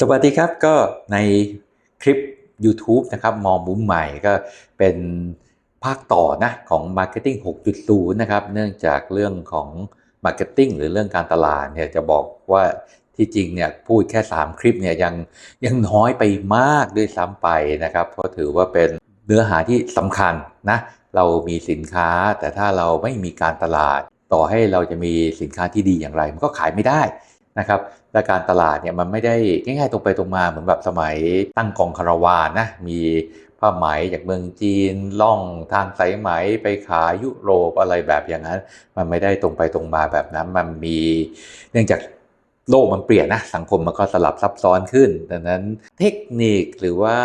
สวัสดีครับก็ในคลิป YouTube นะครับมองมุมใหม่ก็เป็นภาคต่อนะของ Marketing 6.0 นะครับ เนื่องจากเรื่องของ Marketing หรือเรื่องการตลาดเนี่ยจะบอกว่าที่จริงเนี่ยพูดแค่ 3 คลิปเนี่ยยังยังน้อยไปมากด้วยซ้ำไปนะครับ เพราะถือว่าเป็นเนื้อหาที่สำคัญนะเรามีสินค้าแต่ถ้าเราไม่มีการตลาด ต่อให้เราจะมีสินค้าที่ดีอย่างไร มันก็ขายไม่ได้ นะครับและการตลาดเนี่ยมันไม่ได้ง่ายๆตรงไปตรงมาเหมือนแบบสมัยตั้งกองคาราวานนะมีผ้าไหมจากเมืองจีนล่องทางสายไหมไปขายยุโรปอะไรแบบอย่างนั้น มันไม่ได้ตรงไปตรงมาแบบนั้น มันมีเนื่องจากโลกมันเปลี่ยนนะสังคมมันก็สลับซับซ้อนขึ้น ดังนั้นเทคนิคหรือว่า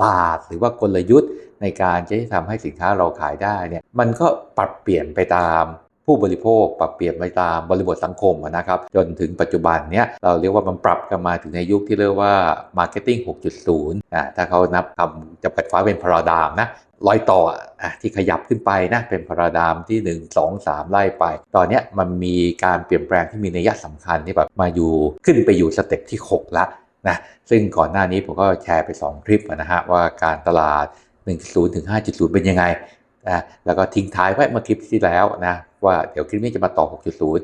ศาสตร์หรือว่ากลยุทธ์ในการจะทำให้สินค้าเราขายได้เนี่ยมันก็ปรับเปลี่ยนไปตาม ผู้บริโภคปรับเปลี่ยนไปตามบริบทสังคมนะครับ จนถึงปัจจุบันเนี้ยเราเรียกว่ามันปรับกันมาถึงในยุคที่เรียกว่า marketing 6.0อ่าถ้าเขานับคำจะปัดฟ้าเป็นพาราดามนะรอยต่ออะที่ขยับขึ้นไปนะเป็นพาราดามที่ 1 2 3 ไล่ไป ตอนเนี้ยมันมีการเปลี่ยนแปลงที่มีนัยสำคัญที่แบบมาอยู่ขึ้นไปอยู่สเต็ปที่ 6 ละนะซึ่งก่อนหน้านี้ผมก็แชร์ไป 2 คลิปนะฮะว่าการตลาด 1.0 ถึง 5.0 เป็นยังไงนะแล้วก็ทิ้งท้ายไว้เมื่อคลิปที่แล้วนะ ว่าเดี๋ยวคลิปนี้จะมาต่อ 6.0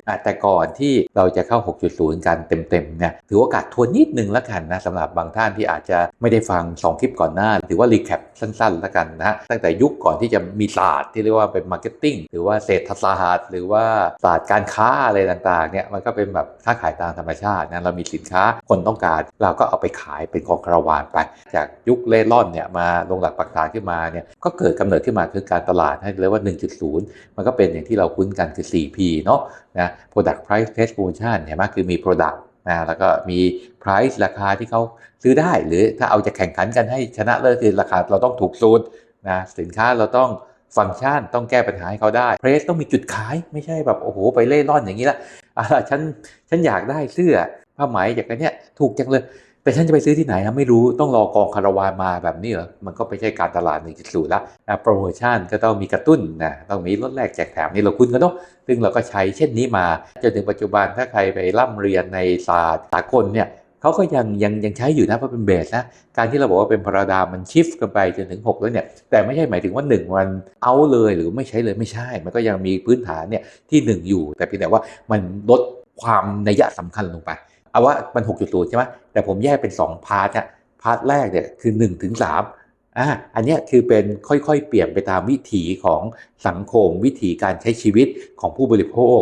อแต่ก่อนที่เราจะเข้า 6.0 กันเต็มๆเนี่ยถือโอกาสทวนนิดนึงแล้วกันนะสำหรับบางท่านที่อาจจะไม่ได้ฟัง 2 คลิปก่อนหน้า ถือว่ารีแคปสั้นๆแล้วกันนะตั้งแต่ยุคก่อนที่จะมีศาสตร์ที่เรียกว่าเป็นมาร์เก็ตติ้งหรือว่าเศรษฐศาสตร์หรือว่าศาสตร์การค้าอะไรต่างๆเนี่ยมันก็เป็นแบบค้าขายตามธรรมชาตินะเรามีสินค้าคนต้องการ เราก็เอาไปขายเป็นของคาราวานไป จากยุคเล่ร่อนเนี่ยมาลงหลักปักฐานขึ้นมาเนี่ยก็เกิดกำเนิดขึ้นมาคือการตลาดให้เรียกว่า 1.0 มันก็เป็นอย่างที่เราคุ้นกันคือ 4P เนาะนะ product price place promotion เห็นไหมคือมี product นะแล้วก็มี price ราคาที่เขาซื้อได้ หรือถ้าเอาจะแข่งขันกันให้ชนะเลิศคือราคาเราต้องถูกสูตรนะสินค้าเราต้องฟังก์ชันต้องแก้ปัญหาให้เขาได้ price ต้องมีจุดขายไม่ใช่แบบโอ้โหไปเล่ร่อนอย่างนี้ละอะฉันฉันอยากได้เสื้อผ้าไหมจากอันเนี้ยถูกจังเลย แต่ฉันจะไปซื้อที่ไหนครับไม่รู้ต้องรอกองคาราวานมาแบบนี้เหรอมันก็ไม่ใช่การตลาด1.0ละนะโปรโมชั่นก็ต้องมีกระตุ้นนะต้องมีลดแลกแจกแถมนี่เราคุ้นกันเนาะซึ่งเราก็ใช้เช่นนี้มาจนถึงปัจจุบันถ้าใครไปร่ำเรียนในศาสตร์สากลเนี่ยเขาก็ยังยังยังใช้อยู่นะเพราะเป็นเบสนะการที่เราบอกว่าเป็นพาราดามันชิฟกันไปจนถึง 6 แล้วเนี่ยแต่ไม่ใช่หมายถึงว่า1มันเอาเลยหรือไม่ใช้เลยไม่ใช่ มันก็ยังมีพื้นฐานเนี่ยที่ 1 อยู่ แต่เพียงแต่ว่ามันลดความนัยสำคัญลงไป เอาว่ามัน6.0ใช่ไหมแต่ผมแยกเป็น2พาร์ทอะพาร์ทแรกเนี่ยคือ1ถึง3อ่าอันนี้คือเป็นค่อยๆ เปลี่ยนไปตามวิถีของสังคม วิถีการใช้ชีวิตของผู้บริโภค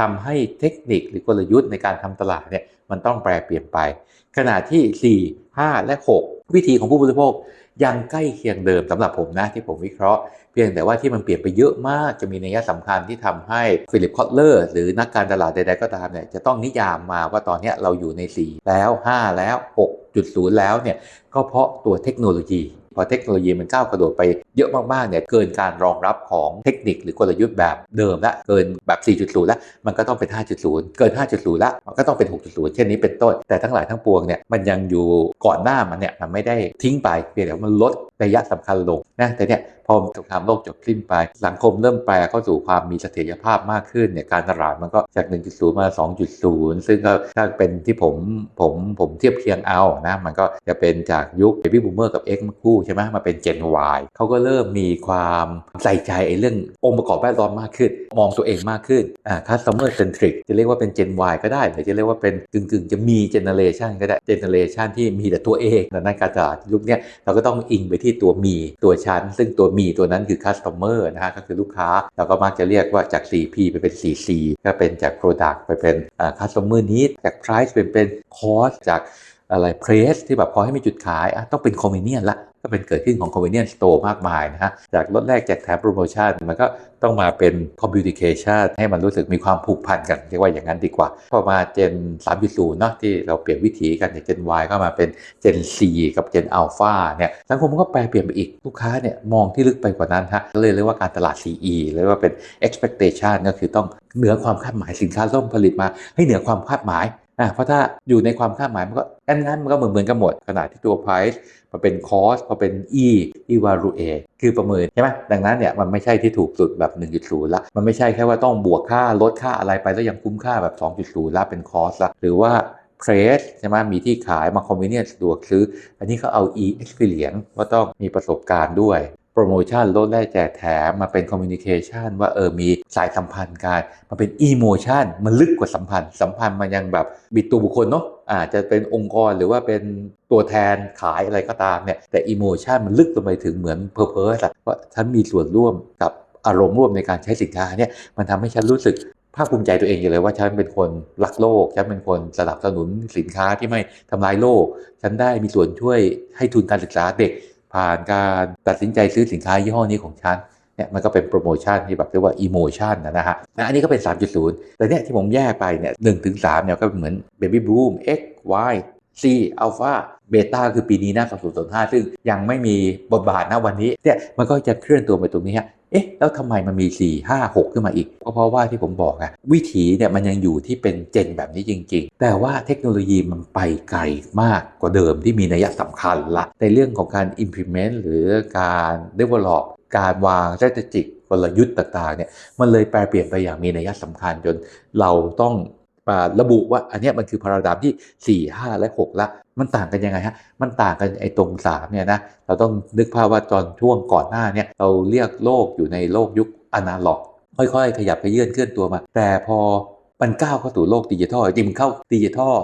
ทำให้เทคนิคหรือกลยุทธ์ในการทำตลาดเนี่ยมันต้องแปลเปลี่ยนไป ขณะที่ 4 5 และ 6 วิธีของผู้บริโภค ยังใกล้เคียงเดิมสำหรับผมนะที่ผมวิเคราะห์เพียงแต่ว่าที่มันเปลี่ยนไปเยอะมากจะมีนัยสำคัญที่ทำให้ฟิลิปคอตเลอร์หรือนักการตลาดใดๆก็ตามเนี่ยจะต้องนิยามมาว่าตอนนี้เราอยู่ใน 4 แล้ว 5 แล้ว 6.0 แล้วเนี่ยก็เพราะตัวเทคโนโลยีพอเทคโนโลยีมันก้าวกระโดดไปเยอะมากๆเนี่ยเกินการรองรับของเทคนิคหรือกลยุทธ์แบบเดิมละเกินแบบ 4.0 แล้ว มันก็ต้องเป็น 5.0 เกิน 5.0 แล้วมันก็ต้องเป็น 6.0 เช่นนี้เป็นต้น แต่ทั้งหลายทั้งปวงเนี่ยมันยังอยู่ก่อนหน้ามันเนี่ยมันไม่ได้ทิ้งไปเพียงแต่มันลดระยะสำคัญลงนะแต่เนี่ยพอสงครามโลกจบสิ้นไป สังคมเริ่มแปลเข้าสู่ความมีเสถียรภาพมากขึ้นเนี่ยการตลาดมันก็จาก 1.0 มา 2.0 ซึ่งก็ถ้าเป็นที่ผมผมผมเทียบเคียงเอานะมันก็จะเป็นจากยุค Baby Boomer กับ X มาคู่ใช่ไหมมาเป็น Gen Y เขาก็เริ่มมีความใส่ใจไอ้เรื่ององค์ประกอบแวดล้อมมากขึ้น มองตัวเองมากขึ้นอ่า customer centric จะเรียกว่าเป็น Gen Y ก็ได้หรือจะเรียกว่าเป็นกึ่งกึ่งๆจะมี generation ก็ได้ generation ที่มีแต่ตัวเองดังนั้นการตลาดยุคนี้เราก็ต้องอิงไปที่ตัวมีตัวชั้น ซึ่งตัวมีตัวนั้นคือ customer นะฮะก็คือลูกค้าเราก็มักจะเรียกว่าจาก 4P ไปเป็น 4C ก็เป็นจาก product ไปเป็นอ่า customer need จาก price เป็นเป็น cost จากอะไร place ที่แบบพอให้มีจุดขายต้องเป็น convenience ละ ก็เป็นเกิดขึ้นของ convenience store มากมายนะฮะ จากลดแรกแจกแถมโปรโมชั่น มันก็ต้องมาเป็น communication ให้มันรู้สึกมีความผูกพันกันเรียกว่าอย่างนั้นดีกว่า พอมา Gen 3.0 เนาะที่เราเปลี่ยนวิถีกันจาก Gen Y ก็มาเป็น Gen C กับ Gen Alpha เนี่ยสังคมก็แปลเปลี่ยนไปอีกลูกค้าเนี่ยมองที่ลึกไปกว่านั้นฮะก็เลยเรียกว่าการตลาด CE เรียกว่าเป็น expectation ก็คือต้องเหนือความคาดหมายสินค้าต้องผลิตมาให้เหนือความคาดหมายอะเพราะถ้าอยู่ในความคาดหมายมันก็ งั้นมันก็เหมือนเหมือนกันหมดขนาดที่ตัว price มาเป็น cost พอเป็น e evaluate คือประเมินใช่ไหมดังนั้นเนี่ยมันไม่ใช่ที่ถูกสุดแบบ 1.0 ละ มันไม่ใช่แค่ว่าต้องบวกค่าลดค่าอะไรไปแล้วยังคุ้มค่าแบบ 2.0 ละเป็น cost ละหรือว่าเพรสใช่ไหมมีที่ขายมาคอมมิเนียสะดวกซื้อ อันนี้เขาเอา e experience ว่าต้องมีประสบการณ์ด้วย โปรโมชั่นลดแลกแจกแถมมาเป็นคอมมิวนิเคชันว่าเออมีสายสัมพันธ์กันมาเป็นอีโมชันมันลึกกว่าสัมพันธ์ สัมพันธ์มันยังแบบบิดตัวบุคคลเนาะอาจจะเป็นองค์กรหรือว่าเป็นตัวแทนขายอะไรก็ตามเนี่ยแต่อีโมชันมันลึกลงไปถึงเหมือนเพอร์เพอะว่าฉันมีส่วนร่วมกับอารมณ์ร่วมในการใช้สินค้าเนี่ยมันทำให้ฉันรู้สึกภาคภูมิใจตัวเองอยู่เลยว่าฉันเป็นคนรักโลก ฉันเป็นคนสนับสนุนสินค้าที่ไม่ทำลายโลก ฉันได้มีส่วนช่วยให้ทุนการศึกษาเด็ก ผ่านการตัดสินใจซื้อสินค้ายี่ห้อนี้ของฉันเนี่ยมันก็เป็นโปรโมชั่นที่แบบเรียกว่าอีโมชันนะฮะอันนี้ก็เป็น 3.0 แต่เนี่ยที่ผมแยกไปเนี่ยหถึงสเนี่ยก็เหมือนเบบี้บูม X Y C Alpha เบต้าคือปีนี้นะ2025 ซึ่งยังไม่มีบทบาทนะวันนี้เนี่ยมันก็จะเคลื่อนตัวไปตรงนี้ฮะ เอ๊ะ แล้วทำไมมันมี 4 5 6 ขึ้นมาอีก ก็เพราะว่าที่ผมบอกอะวิถีเนี่ยมันยังอยู่ที่เป็นเจนแบบนี้จริง ๆ แต่ว่าเทคโนโลยีมันไปไกลมากกว่าเดิมที่มีนัยสำคัญละ ในเรื่องของการ implement หรือการ develop การวาง strategic กลยุทธ์ต่างๆเนี่ยมันเลยแปลเปลี่ยนไปอย่างมีนัยสำคัญจนเราต้อง ระบุว่าอันนี้มันคือพาราดามที่ 4 5 และ 6 ละ มันต่างกันยังไงฮะ มันต่างกันไอ้ตรง 3 เนี่ยนะ เราต้องนึกภาพว่าตอนช่วงก่อนหน้าเนี่ยเราเรียกโลกอยู่ในโลกยุคอนาล็อก ค่อยๆ ขยับไปเยื่อนเคลื่อนตัวมา แต่พอมันก้าวเข้าสู่โลกดิจิทัลจริงมันเข้าดิจิทัล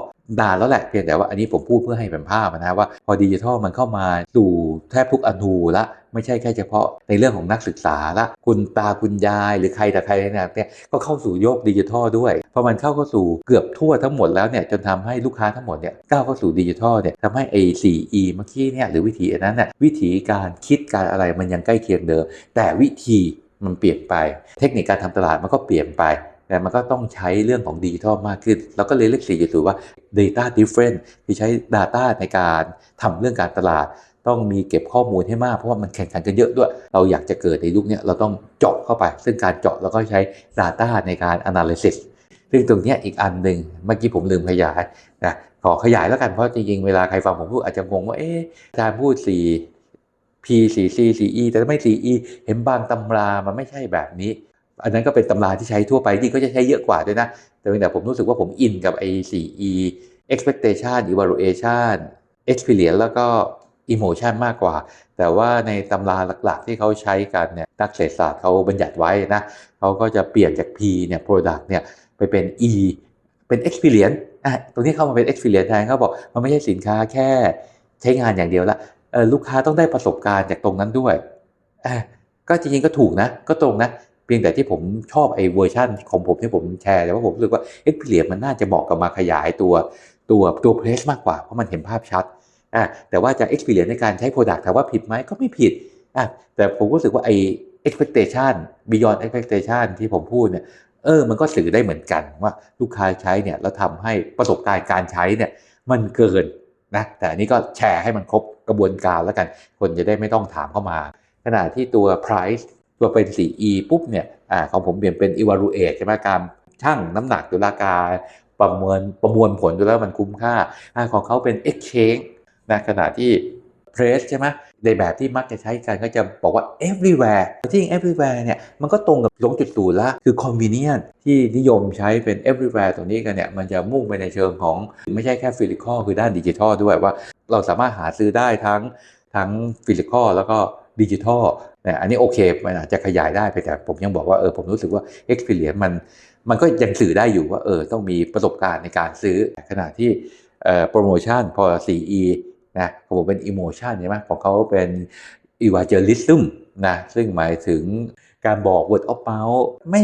นานแล้วแหละเพียงแต่ว่าอันนี้ผมพูดเพื่อให้เป็นภาพนะว่าพอดิจิทัลมันเข้ามาสู่แทบทุกอนูละไม่ใช่แค่เฉพาะในเรื่องของนักศึกษาละคุณตาคุณยายหรือใครแต่ใครเนี่ยก็เข้าสู่โลกดิจิทัลด้วยพอมันเข้าเข้าสู่เกือบทั่วทั้งหมดแล้วเนี่ยจนทำให้ลูกค้าทั้งหมดเนี่ยก้าวเข้าสู่ดิจิทัลเนี่ยทำให้ไอ้ 4E เมื่อกี้เนี่ยหรือวิธีอันนั้นน่ะวิธีการคิดการอะไรมันยังใกล้เคียงเดิมแต่วิธีมันเปลี่ยนไป เทคนิคการทำตลาดมันก็เปลี่ยนไป แต่มันก็ต้องใช้เรื่องของดิจิทัลมากขึ้น เราก็เลยเรียก4จุดว่า data different ที่ใช้ data ในการทำเรื่องการตลาด ต้องมีเก็บข้อมูลให้มาก เพราะว่ามันแข่งขันกันเยอะด้วย เราอยากจะเกิดในยุคนี้เราต้องเจาะเข้าไป ซึ่งการเจาะเราก็ใช้ data ในการ analysis ซึ่งตรงนี้อีกอันหนึ่งเมื่อกี้ผมลืมขยายนะขอขยายแล้วกันเพราะจริงๆเวลาใครฟังผมพูดอาจจะงงว่าเอ๊ะอาจารย์พูด4 P 4 C 4 E แต่ไม่ 4 E เห็นบางตำรามันไม่ใช่แบบนี้ อันนั้นก็เป็นตำราที่ใช้ทั่วไปจริงก็จะใช้เยอะกว่าด้วยนะ แต่เพียงแต่ผมรู้สึกว่าผมอินกับไอ้ 4E expectation evaluation experience แล้วก็ emotion มากกว่า แต่ว่าในตำราหลักๆ ที่เขาใช้กันเนี่ยนักเศรษฐศาสตร์เขาบัญญัติไว้นะเขาก็จะเปลี่ยนจาก P เนี่ย product เนี่ยไปเป็น E เป็น experience อะตรงนี้เข้ามาเป็น experience แทนเขาบอกมันไม่ใช่สินค้าแค่ใช้งานอย่างเดียวละลูกค้าต้องได้ประสบการณ์จากตรงนั้นด้วยอะก็จริงๆก็ถูกนะ ก็ตรงนะ เพียงแต่ที่ผมชอบไอ้เวอร์ชันของผมที่ผมแชร์แต่ว่าผมรู้สึกว่า Experience มันน่าจะบอกกับมาขยายตัวตัวตัวเพลสมากกว่าเพราะมันเห็นภาพชัดอะแต่ว่าจะ Experience ในการใช้ Product ถามว่าผิดไหมก็ไม่ผิดอะแต่ผมรู้สึกว่าไอ้ expectation beyond expectation ที่ผมพูดเนี่ยเออมันก็สื่อได้เหมือนกันว่าลูกค้าใช้เนี่ยแล้วทำให้ประสบการณ์การใช้เนี่ยมันเกินนะแต่อันนี้ก็แชร์ให้มันครบกระบวนการแล้วกัน คนจะได้ไม่ต้องถามเข้ามา ขณะที่ตัว price ตัวเป็น 4E ปุ๊บเนี่ยอของผมเปลี่ยนเป็น evaluate ใช่ไหมการชั่งน้ำหนักตัวราคาประเมินประมวลผลดูแล้วมันคุ้มค่าอของเขาเป็น exchange นะขณะที่ press ใช่ไหมในแบบที่มักจะใช้กันก็จะบอกว่า everywhere ที่ everywhere เนี่ยมันก็ตรงกับลงจุดตูละคือ convenient ที่นิยมใช้เป็น everywhere ตรงนี้กันเนี่ยมันจะมุ่งไปในเชิงของไม่ใช่แค่ physical คือด้านดิจิทัลด้วยว่า เราสามารถหาซื้อได้ทั้งทั้ง physical แล้วก็ ดิจิทัลนี่ยอันนี้โอเคมันอาจจะขยายได้ไปแต่ผมยังบอกว่าเออผมรู้สึกว่า experience มันมันก็ยังสื่อได้อยู่ว่าเออต้องมีประสบการณ์ในการซื้อขณะที่โปรโมชั่นพอ 4E นะของผมเป็น emotion ใช่ไหมของเขาเป็น evangelism นะซึ่งหมายถึงการบอก word of mouth ไม่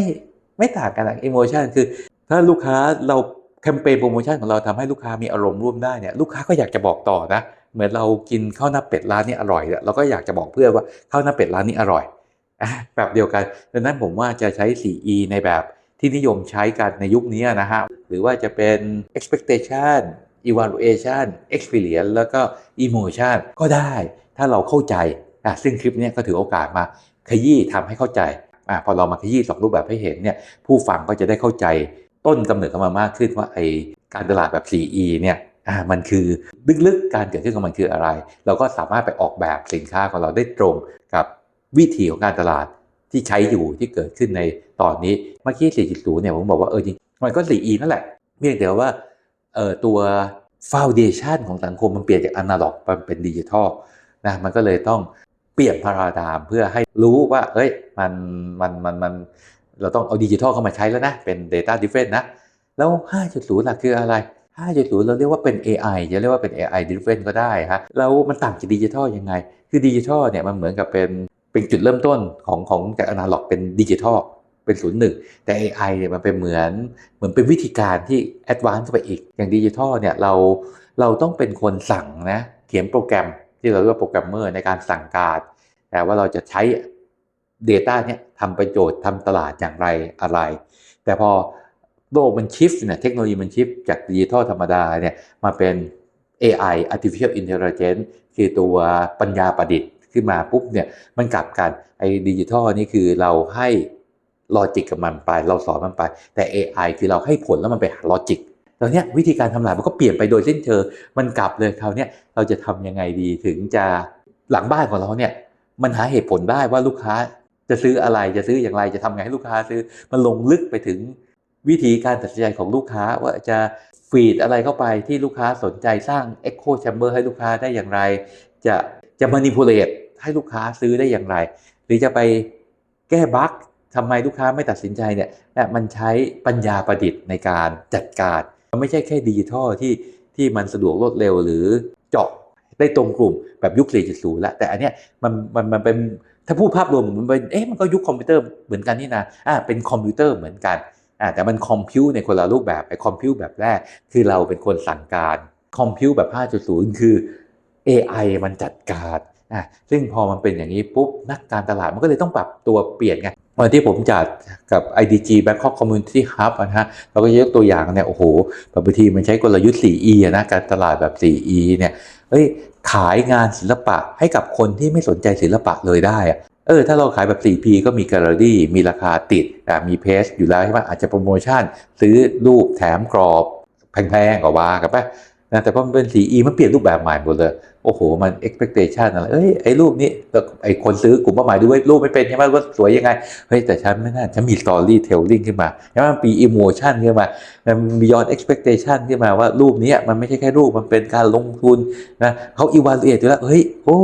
ไม่ต่างกันนะ emotion คือ ถ้าลูกค้าเราแคมเปญโปรโมชั่นของเราทำให้ลูกค้ามีอารมณ์ร่วมได้เนี่ยลูกค้าก็อยากจะบอกต่อนะ เหมือนเรากินข้าวหน้าเป็ดร้านนี้อร่อยเราก็อยากจะบอกเพื่อนว่าข้าวหน้าเป็ดร้านนี้อร่อยแบบเดียวกันดังนั้นผมว่าจะใช้ 4E ในแบบที่นิยมใช้กันในยุคนี้นะฮะหรือว่าจะเป็น expectation evaluation experience แล้วก็ emotion ก็ได้ถ้าเราเข้าใจอะซึ่งคลิปนี้ก็ถือโอกาสมาขยี้ทำให้เข้าใจอะพอเรามาขยี้สองรูปแบบให้เห็นเนี่ยผู้ฟังก็จะได้เข้าใจต้นกำเนิดของมันมากขึ้นว่าไอการตลาดแบบ 4E เนี่ย อ่ามันคือลึกๆการเกิดขึ้นของมันคืออะไร เราก็สามารถไปออกแบบสินค้าของเราได้ตรงกับวิธีของการตลาดที่ใช้อยู่ที่เกิดขึ้นในตอนนี้เมื่อกี้ 4.0 เนี่ยผมบอกว่าเออจริงมันก็ 4E นั่นแหละเพียงแต่ว่าเออตัว foundation ของสังคมมันเปลี่ยนจากอนาล็อกมาเป็นดิจิทัลนะมันก็เลยต้องเปลี่ยนพาราดามเพื่อให้รู้ว่า เอ้ยมันมันมันมันเราต้องเอาดิจิทัลเข้ามาใช้แล้วนะ เป็น data driven นะ แล้ว 5.0หลักคืออะไร 5.0เราเรียกว่าเป็น AI จะเรียกว่าเป็น AI driven ก็ได้ฮะแล้วมันต่างจากดิจิทัลยังไง คือดิจิทัลเนี่ยมันเหมือนกับเป็นเป็นจุดเริ่มต้นของของจากอนาล็อกเป็นดิจิทัลเป็นศูนย์หนึ่งแต่ AI เนี่ยมันเป็นเหมือนเหมือนเป็นวิธีการที่แอดวานซ์ไปอีก อย่างดิจิทัลเนี่ยเราเราต้องเป็นคนสั่งนะเขียนโปรแกรมที่เราเรียกว่าโปรแกรมเมอร์ในการสั่งการ แต่ว่าเราจะใช้ Data เนี่ยทำประโยชน์ทำตลาดอย่างไรอะไร แต่พอ โลกมันชิฟเนี่ยเทคโนโลยีมันชิฟจากดิจิทัลธรรมดาเนี่ยมาเป็น AI artificial intelligence คือตัวปัญญาประดิษฐ์ขึ้นมาปุ๊บเนี่ยมันกลับกันไอ้ดิจิทัลนี่คือเราให้ลอจิกกับมันไป เราสอนมันไป แต่ AI คือเราให้ผลแล้วมันไปหาลอจิกตอนเนี้ยวิธีการทำลาดมันก็เปลี่ยนไปโดยสิ้นเชิงมันกลับเลยคราวเนี้ยเราจะทำยังไงดีถึงจะหลังบ้านของเราเนี่ยมันหาเหตุผลได้ว่าลูกค้าจะซื้ออะไรจะซื้ออย่างไรจะทำไงให้ลูกค้าซื้อมันลงลึกไปถึง วิธีการตัดสินใจของลูกค้าว่าจะฟีดอะไรเข้าไปที่ลูกค้าสนใจสร้าง Echo Chamber ให้ลูกค้าได้อย่างไร จะจะ manipulate ให้ลูกค้าซื้อได้อย่างไร หรือจะไปแก้บั๊กทำไมลูกค้าไม่ตัดสินใจเนี่ยนะมันใช้ปัญญาประดิษฐ์ในการจัดการ มันไม่ใช่แค่ดิจิทัลที่ที่มันสะดวกรวดเร็วหรือเจาะได้ตรงกลุ่มแบบยุค 4.0 แล้ว แต่อันเนี้ยมันมันมันเป็นถ้าพูดภาพรวมมันเป็นเอ๊ะมันก็ยุคคอมพิวเตอร์เหมือนกันนี่นะอ่าเป็นคอมพิวเตอร์เหมือนกัน แต่มันคอมพิวในคนละรูปแบบไอ้คอมพิวแบบแรก คือเราเป็นคนสั่งการคอมพิวแบบ 5.0 คือ AI มันจัดการอะซึ่งพอมันเป็นอย่างนี้ปุ๊บ นักการตลาดมันก็เลยต้องปรับตัวเปลี่ยนไงวันที่ผมจัดกับ IDG Bangkok Community Hub นะฮะเราก็ยกตัวอย่างเนี่ยโอ้โหบางทีมันใช้กลยุทธ์ 4E อนะการตลาดแบบ 4E เนี่ยเอ้ยขายงานศิลปะให้กับคนที่ไม่สนใจศิลปะเลยได้อะ เออถ้าเราขายแบบ 4P ก็มีแกลเลอรี่มีราคาติดมีเพจอยู่แล้วใช่ไหมอาจจะโปรโมชั่น ซื้อรูปแถมกรอบแพงๆกว่าว่ากันไปนะแต่พอมันเป็น 4E มันเปลี่ยนรูปแบบใหม่หมดเลย โอ้โห มัน expectation อะไรเอ้ยไอ้รูปนี้แล้วไอ้คนซื้อกลุ่มเป้าหมายดูว่ารูปไม่เป็นใช่ไหมว่าสวยยังไง เฮ้ย แต่ฉันไม่น่าฉันมี storytelling ขึ้นมาแล้วมันมี emotion ขึ้นมามัน beyond expectation ขึ้นมาว่ารูปนี้มันไม่ใช่แค่รูปมันเป็นการลงทุนนะเขา evaluate อยู่แล้ว เฮ้ย โอ้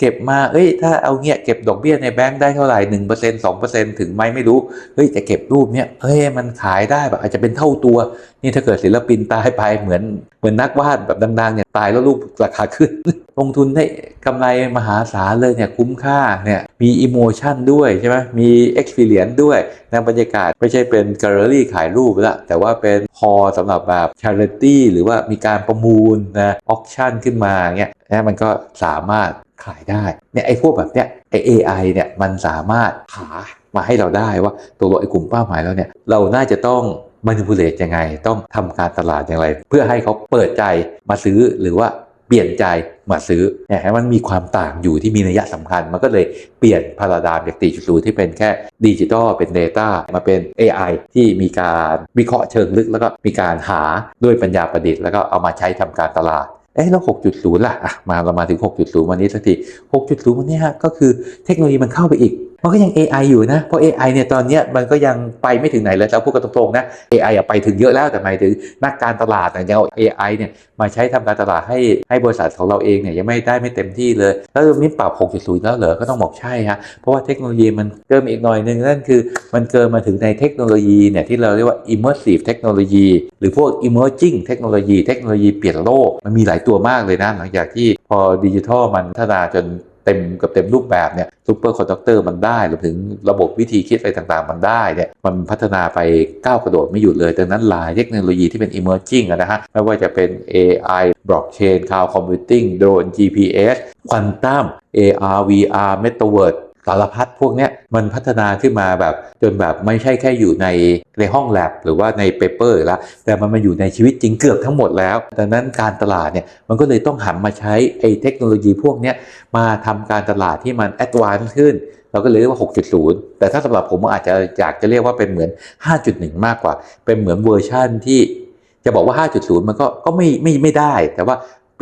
เก็บมา เอ้ย ถ้าเอาเงี้ยเก็บดอกเบี้ยในแบงค์ได้เท่าไหร่หนึ่งเปอร์เซ็นต์สองเปอร์เซ็นต์ถึงไหมไม่รู้ เฮ้ยแต่เก็บรูปเนี้ยเฮ้ยมันขายได้แบบอาจจะเป็นเท่าตัว นี่ถ้าเกิดศิลปินตายไปเหมือนเหมือนนักวาดแบบดังๆเนี่ยตายแล้วรูปราคาขึ้น ลงทุนได้กำไรมหาศาลเลยเนี่ยคุ้มค่าเนี่ยมีอิโมชันด้วยใช่ไหมมี experience ด้วยในบรรยากาศไม่ใช่เป็นแกลเลอรี่ขายรูปละแต่ว่าเป็นฮอลสำหรับแบบ charity หรือว่ามีการประมูลนะออ t ชั่นขึ้นมาเนี่ยนะมันก็สามารถ ขายได้เนี่ยไอ้พวกแบบเนี้ยไอ้ AI เนี่ยมันสามารถหามาให้เราได้ว่าตัวเราไอ้กลุ่มเป้าหมายแล้วเนี่ยเราน่าจะต้อง manipulate ยังไง ต้องทำการตลาดอย่างไร เพื่อให้เขาเปิดใจมาซื้อหรือว่าเปลี่ยนใจมาซื้อเนี่ยให้มันมีความต่างอยู่ที่มีนัยสำคัญ มันก็เลยเปลี่ยนพาราดามจากตีจุดที่เป็นแค่ดิจิตอลเป็น Data มาเป็น AI ที่มีการวิเคราะห์เชิงลึก แล้วก็มีการหาด้วยปัญญาประดิษฐ์แล้วก็เอามาใช้ทำการตลาด เอ๊ะแล้ว 6.0 ล่ะ อะ มาเรามาถึง 6.0 วันนี้สักที 6.0 วันนี้ฮะ ก็คือเทคโนโลยีมันเข้าไปอีก มันก็ยัง AI อยู่นะ เพราะ AI เนี่ย ตอนนี้มันก็ยังไปไม่ถึงไหนเลยเราพูดกันตรงๆนะ AI อะไปถึงเยอะแล้ว แต่หมายถึงนักการตลาดเนี่ยยังเอา AI เนี่ย มาใช้ทำการตลาดให้ให้บริษัทของเราเองเนี่ยยังไม่ได้ไม่เต็มที่เลย แล้วนี่ปรับ 6.0 แล้วเหรอ ก็ต้องบอกใช่ฮะ เพราะว่าเทคโนโลยีมันเกินมอีกหน่อยนึงนั่นคือ มันเกินมาถึงในเทคโนโลยีเนี่ยที่เราเรียกว่า immersive เทคโนโลยีหรือพวก emerging เทคโนโลยีเทคโนโลยีเปลี่ยนโลก มันมีหลายตัวมากเลยนะ หลังจากที่พอดิจิทัลมันพัฒนาจนเต็มกับเต็มรูปแบบเนี่ยซูเปอร์คอนดักเตอร์มันได้รวมถึงระบบวิธีคิดอะไรต่างๆ มันได้เนี่ยมันพัฒนาไปก้าวกระโดดไม่หยุดเลย ดังนั้นหลายเทคโนโลยีที่เป็น emerging นะฮะไม่ว่าจะเป็น AI blockchain cloud computing drone GPS quantum AR VR metaverse สารพัดพวกเนี้ยมันพัฒนาขึ้นมาแบบจนแบบไม่ใช่แค่อยู่ในในห้องแลบหรือว่าในเปเปอร์ล้วแต่มันมาอยู่ในชีวิตจริงเกือบทั้งหมดแล้วดังนั้นการตลาดเนี่ยมันก็เลยต้องหันมาใช้ไอ้เทคโนโลยีพวกเนี้ยมาทำการตลาดที่มันแอดวานซ์ขึ้นเราก็เลยเรียกว่า 6.0 แต่ถ้าสำหรับผมอาจจะอยากจะเรียกว่าเป็นเหมือน 5.1 มากกว่า เป็นเหมือนเวอร์ชั่นที่จะบอกว่า 5.0 มันก็ก็ไม่ไม่ไม่ได้ แต่ว่า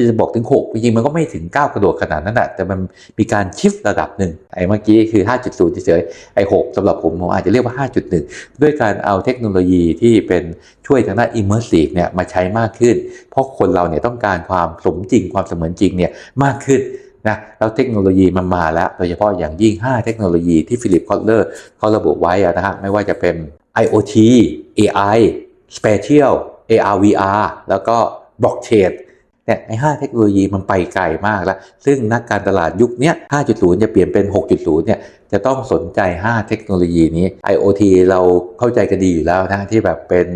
จะบอกถึง 6 จริงๆ มันก็ไม่ถึง 9 กระโดดขนาดนั้นแหะแต่มันมีการชิฟระดับหนึ่งไอ้เมื่อกี้คือ 5.0เฉยๆไอ้6สำหรับผมผมอาจจะเรียกว่า 5.1 ด้วยการเอาเทคโนโลยีที่เป็นช่วยทางด้าน immersive เนี่ยมาใช้มากขึ้น เพราะคนเราเนี่ยต้องการความสมจริงความเสมือนจริงเนี่ยมากขึ้นนะแล้วเทคโนโลยีมันมาแล้ว โดยเฉพาะอย่างยิ่ง 5 เทคโนโลยีที่ฟิลิปคอตเลอร์เขาระบุไว้นะฮะไม่ว่าจะเป็น IoT AI Spatial AR VR แล้วก็ Blockchain เนี่ นี่ยไอ้5เทคโนโลยีมันไปไกลมากแล้ว ซึ่งนักการตลาดยุคนี้5.0 จะเปลี่ยนเป็น 6.0 เนี่ย จะต้องสนใจ 5 เทคโนโลยีนี้ IoT เราเข้าใจกันดีอยู่แล้วนะ ที่แบบเป็น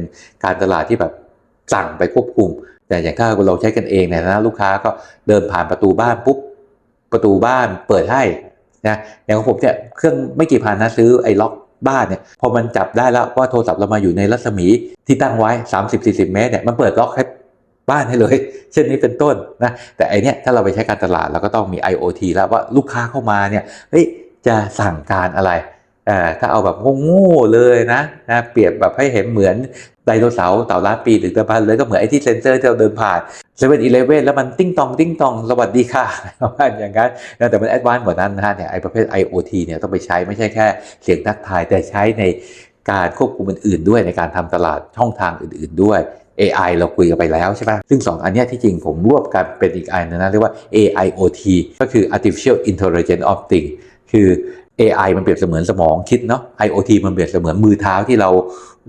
การตลาดที่แบบสั่งไปควบคุม แต่อย่างถ้าเราใช้กันเองเนี่ยนะลูกค้าก็เดินผ่านประตูบ้านปุ๊บ ประตูบ้านเปิดให้นะอย่างของผมเนี่ยเครื่องไม่กี่พันนะซื้อไอ้ล็อกบ้านเนี่ยพอมันจับได้แล้วว่าโทรศัพท์เรามาอยู่ในรัศมีที่ตั้งไว้ 30-40 เมตรเนี่ยมันเปิดล็อกให้ บ้านให้เลย เช่นนี้เป็นต้นนะแต่ไอเนี้ยถ้าเราไปใช้การตลาดเราก็ต้องมี IoT แล้วว่าลูกค้าเข้ามาเนี่ยเฮ้ยจะสั่งการอะไรอ่อถ้าเอาแบบโง่ๆเลยนะนะเปรียบแบบให้เห็นเหมือนไดโนเสาร์เต่าล้านปีหรือตะพันเลยก็เหมือนไอ้ที่เซนเซอร์ที่เราเดินผ่านเซเว่นอีเลเว่นแล้วมันติ้งตองติ้งตองสวัสดีค่ะประมาณอย่างนั้นนะแต่มันแอดวานซ์กว่านั้นนะฮะเนี่ยไอ้ประเภท IoT เนี่ยต้องไปใช้ไม่ใช่แค่เสียงทักทายแต่ใช้ในการควบคุมอื่นๆด้วยในการทำตลาดช่องทางอื่น ๆด้วย AI เราคุยกันไปแล้วใช่ไหมซึ่ง 2 อันนี้ที่จริงผมรวบกันเป็นอีกอันนึงนะเรียกว่า AIoT ก็คือ Artificial Intelligence of Things คือ AI มันเปรียบเสมือนสมองคิดเนาะ IoT มันเปรียบเสมือนมือเท้าที่เรา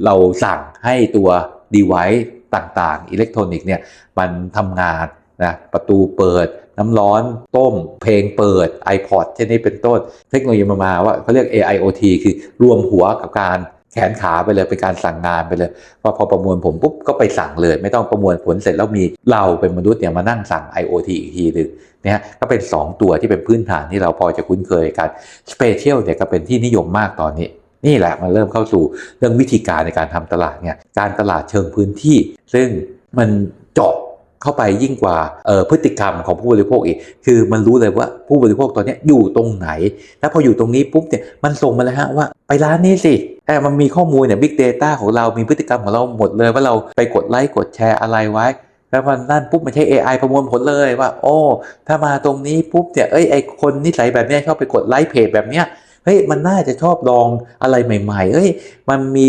เราสั่งให้ตัว device ต่างๆ อิเล็กทรอนิกส์เนี่ยมันทำงานนะประตูเปิดน้ำร้อนต้ม เพลงเปิด iPod เช่นนี้เป็นต้น เทคโนโลยีมามาว่าเขาเรียก AIoT คือรวมหัวกับการ ขนขาไปเลยเป็นการสั่งงานไปเลยพอพอประมวลผลปุ๊บก็ไปสั่งเลย ไม่ต้องประมวลผลเสร็จแล้วมีเราเป็นมนุษย์เนี่ยมานั่งสั่ง IoT อีกทีหนึ่งนะฮะก็เป็น 2 ตัวที่เป็นพื้นฐานที่เราพอจะคุ้นเคยกัน Spatial เนี่ยก็เป็นที่นิยมมากตอนนี้ นี่แหละมันเริ่มเข้าสู่เรื่องวิธีการในการทำตลาดเนี่ยการตลาดเชิงพื้นที่ ซึ่งมันเจาะเข้าไปยิ่งกว่าออพฤติกรรมของผู้บริโภคอีก คือมันรู้เลยว่าผู้บริโภคตอนนี้อยู่ตรงไหน แล้วพออยู่ตรงนี้ปุ๊บเนี่ยมันส่งมาเลยฮะว่าไปร้านนี้สิ แต่มันมีข้อมูลเนี่ย Big Data ของเรามีพฤติกรรมของเราหมดเลย ว่าเราไปกดไลค์กดแชร์อะไรไว้ แล้วมันนั่นปุ๊บมันใช้ AI ประมวลผลเลยว่า โอ้ถ้ามาตรงนี้ปุ๊บเนี่ยเอ้ยไอคนนิสัยแบบเนี้ยชอบไปกดไลค์เพจแบบเนี้ยเฮ้ยมันน่าจะชอบลองอะไรใหม่ๆเอ้ยมันมี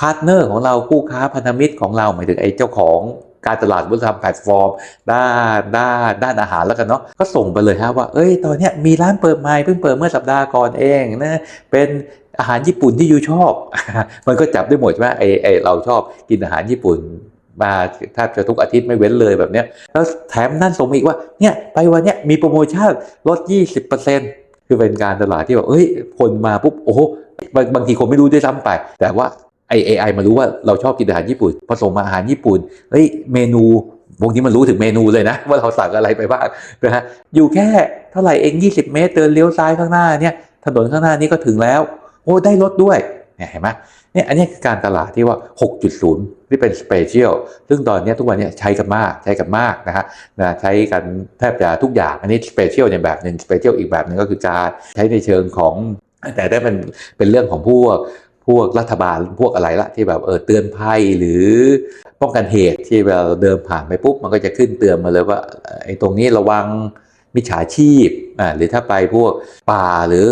พาร์ทเนอร์ของเราคู่ค้าพันธมิตรของเราหมายถึงไอ้เจ้าของการตลาดวัฒนธรรมแพลตฟอร์ม ด้านด้านด้านอาหารแล้วกันเนาะก็ส่งไปเลยฮะว่า เอ้ย ตอนเนี้ยมีร้านเปิดใหม่เพิ่งเปิดเมื่อสัปดาห์ก่อนเองนะเป็น อาหารญี่ปุ่นที่ยูชอบ มันก็จับได้หมดใช่ไหมไอไอเราชอบกินอาหารญี่ปุ่นมาแทบจะทุกอาทิตย์ไม่เว้นเลยแบบเนี้ยแล้วแถมนั่นส่งมาอีกว่าเนี่ยไปวันเนี้ยมีโปรโมชั่นลด 20%คือเป็นการตลาดที่แบบเอ้ยคนมาปุ๊บโอ้โหบางบางทีคนไม่รู้ด้วยซ้ำไป แต่ว่าไอเอไอมารู้ว่าเราชอบกินอาหารญี่ปุ่นพอส่งมาอาหารญี่ปุ่นเฮ้ยเมนูพวกนี้มันรู้ถึงเมนูเลยนะ ว่าเราสั่งอะไรไปบ้างนะฮะอยู่แค่เท่าไหร่เอง 20 เมตรเดินเลี้ยวซ้ายข้างหน้าเนี่ยถนนข้างหน้านี้ก็ถึงแล้ว โอ้ได้ลดด้วยเนี่ยเห็นไหมเนี่ยอันนี้คือการตลาดที่ว่า 6.0 ที่เป็นสเปเชียลซึ่งตอนนี้ทุกวันนี้ใช้กันมากใช้กันมากนะฮะนะใช้กันแทบจะทุกอย่าง อันนี้สเปเชียลในแบบหนึ่งสเปเชียลอีกแบบหนึ่งก็คือการใช้ในเชิงของ แต่ได้เป็นเป็นเรื่องของพวกพวกรัฐบาลพวกอะไรละที่แบบเออเตือนภัยหรือป้องกันเหตุที่เวลาเดินผ่านไปปุ๊บมันก็จะขึ้นเตือนมาเลยว่าไอ้ตรงนี้ระวังมิจฉาชีพอ่าหรือถ้าไปพวกป่าหรือ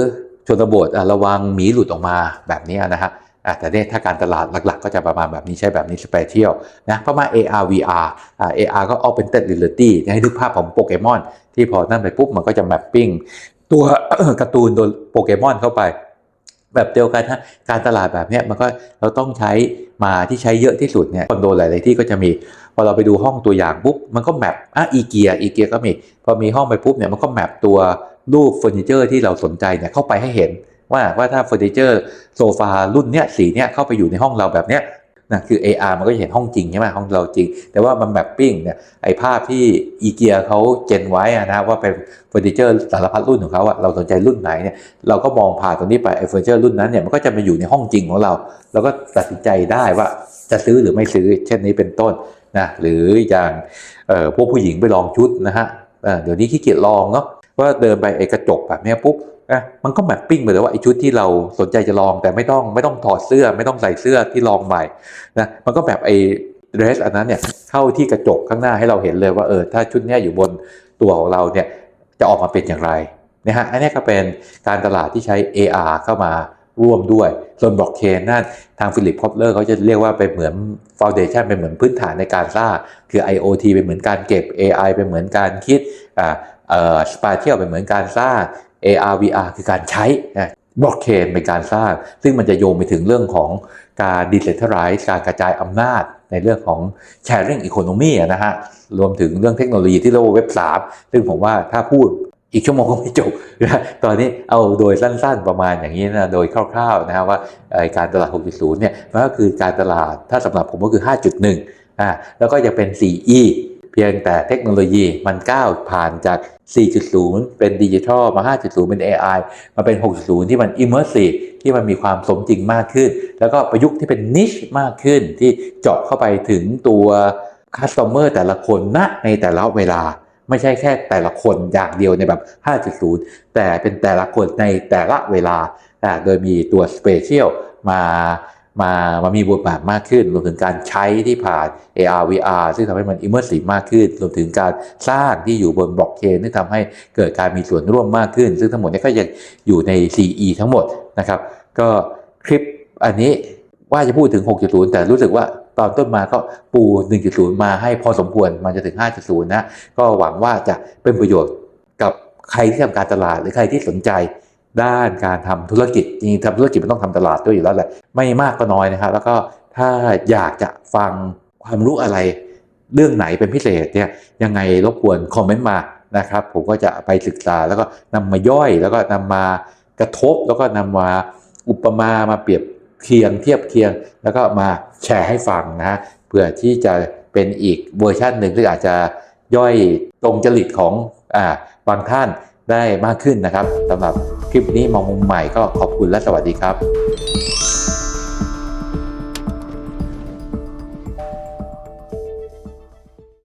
ชนบทระวังหมีหลุดออกมาแบบนี้นะฮะแต่เนี่ยถ้าการตลาดหลัก ๆ ก็จะประมาณแบบนี้ใช้แบบนี้สเปเชียลนะเพราะมา AR VR อ่า AR ก็ Augmented Reality ให้นึกภาพของโปเกมอนที่พอนั่นไปปุ๊บมันก็จะแมปปิ้งตัวการ์ตูนโดยโปเกมอนเข้าไป แบบเดียวกันฮะการตลาดแบบเนี้ยมันก็เราต้องใช้มาที่ใช้เยอะที่สุดเนี่ยคอนโดหลาย ๆ ที่ก็จะมีพอเราไปดูห้องตัวอย่างปุ๊บมันก็แมปอะอีเกียอีเกียก็มีพอมีห้องไปปุ๊บเนี่ยมันก็แมปตัว รูปเฟอร์นิเจอร์ที่เราสนใจเนี่ยเข้าไปให้เห็นว่าว่าถ้าเฟอร์นิเจอร์โซฟารุ่นเนี้ยสีเนี้ยเข้าไปอยู่ในห้องเราแบบเนี้ยนะคือ AR มันก็จะเห็นห้องจริงใช่ไหมห้องเราจริง แต่ว่ามันแมปปิ้งเนี่ยไอภาพที่อีเกียเขาเจนไว้อะนะว่าเป็นเฟอร์นิเจอร์สารพัดรุ่นของเขาอะเราสนใจรุ่นไหนเนี่ยเราก็มองผ่านตรงนี้ไปไอเฟอร์นิเจอร์รุ่นนั้นเนี่ยมันก็จะมาอยู่ในห้องจริงของเรา เราก็ตัดสินใจได้ว่าจะซื้อหรือไม่ซื้อ เช่นนี้เป็นต้นนะหรืออย่างเอ่อพวกผู้หญิงไปลองชุดนะฮะเอ่อเดี๋ยวนี้ขี้เกียจลองเนาะ ว่าเดินไปไอกระจกแบบนี้ปุ๊บอะมันก็แมปปิ้งไปเลยว่าไอชุดที่เราสนใจจะลองแต่ไม่ต้องไม่ต้องถอดเสื้อ ไม่ต้องใส่เสื้อที่ลองใหม่นะมันก็แบบไอเดรสอันนั้นเนี่ยเข้าที่กระจกข้างหน้าให้เราเห็นเลยว่าเออถ้าชุดนี้อยู่บนตัวของเราเนี่ยจะออกมาเป็นอย่างไรนะฮะอันนี้ก็เป็นการตลาดที่ใช้ AR เข้ามาร่วมด้วย ส่วนบล็อกเชนนั่นทางฟิลิปคอปเลอร์เขาจะเรียกว่าเป็นเหมือนฟ u n เดชันเป็นเหมือนพื้นฐานในการสร้างคือ IoT เป็นเหมือนการเก็บ AI เป็นเหมือนการคิดอ่า สปาเทียลเป็นเหมือนการสร้าง AR VR คือการใช้นะบล็อกเชนเป็นการสร้าง ซึ่งมันจะโยงไปถึงเรื่องของการดิจิทัลไรซ์การกระจายอำนาจในเรื่องของ sharing economy อะนะฮะ รวมถึงเรื่องเทคโนโลยีที่เรียกว่าเว็บ3ซึ่งผมว่าถ้าพูดอีกชั่วโมงก็ไม่จบนะตอนนี้เอาโดยสั้นๆประมาณอย่างนี้นะ โดยคร่าวๆนะครับว่าการตลาด 6.0 เนี่ยมันก็คือการตลาดถ้าสำหรับผมก็คือ 5.1อ่าแล้วก็จะเป็น 4E เพียงแต่เทคโนโลยีมันก้าวผ่านจาก 4.0 เป็นดิจิทัลมา 5.0 เป็น AI มาเป็น 6.0 ที่มัน immersive ที่มันมีความสมจริงมากขึ้น แล้วก็ประยุกต์ที่เป็น niche มากขึ้น ที่เจาะเข้าไปถึงตัว customer แต่ละคนณในแต่ละเวลาไม่ใช่แค่แต่ละคนอย่างเดียวในแบบ 5.0 แต่เป็นแต่ละคนในแต่ละเวลาอ่โดยมีตัว special มา มามามีบทบาทมากขึ้น รวมถึงการใช้ที่ผ่าน AR VR ซึ่งทำให้มัน immersive มากขึ้น รวมถึงการสร้างที่อยู่บนบล็อกเชนที่ทำให้เกิดการมีส่วนร่วมมากขึ้น ซึ่งทั้งหมดนี้ก็ยังอยู่ใน CE ทั้งหมดนะครับ ก็คลิปอันนี้ว่าจะพูดถึง 6.0 แต่รู้สึกว่าตอนต้นมาก็ปู 1.0 มาให้พอสมควรมันจะถึง 5.0 นะ ก็หวังว่าจะเป็นประโยชน์กับใครที่ทำการตลาดหรือใครที่สนใจ ด้านการทำธุรกิจจริงๆทำธุรกิจมันต้องทำตลาดด้วยอยู่แล้วแหละไม่มากก็น้อยนะครับ แล้วก็ถ้าอยากจะฟังความรู้อะไร เรื่องไหนเป็นพิเศษเนี่ยยังไงรบกวนคอมเมนต์มานะครับ ผมก็จะไปศึกษาแล้วก็นำมาย่อย แล้วก็นำมากระทบแล้วก็นำมาอุปมามาเปรียบเคียงเทียบเคียง แล้วก็มาแชร์ให้ฟังนะฮะเพื่อที่จะเป็นอีกเวอร์ชันหนึ่งที่อาจจะย่อยตรงจริตของอ่าบางท่าน ได้มากขึ้นนะครับสำหรับคลิปนี้มองมุมใหม่ก็ขอบคุณและสวัสดีครับ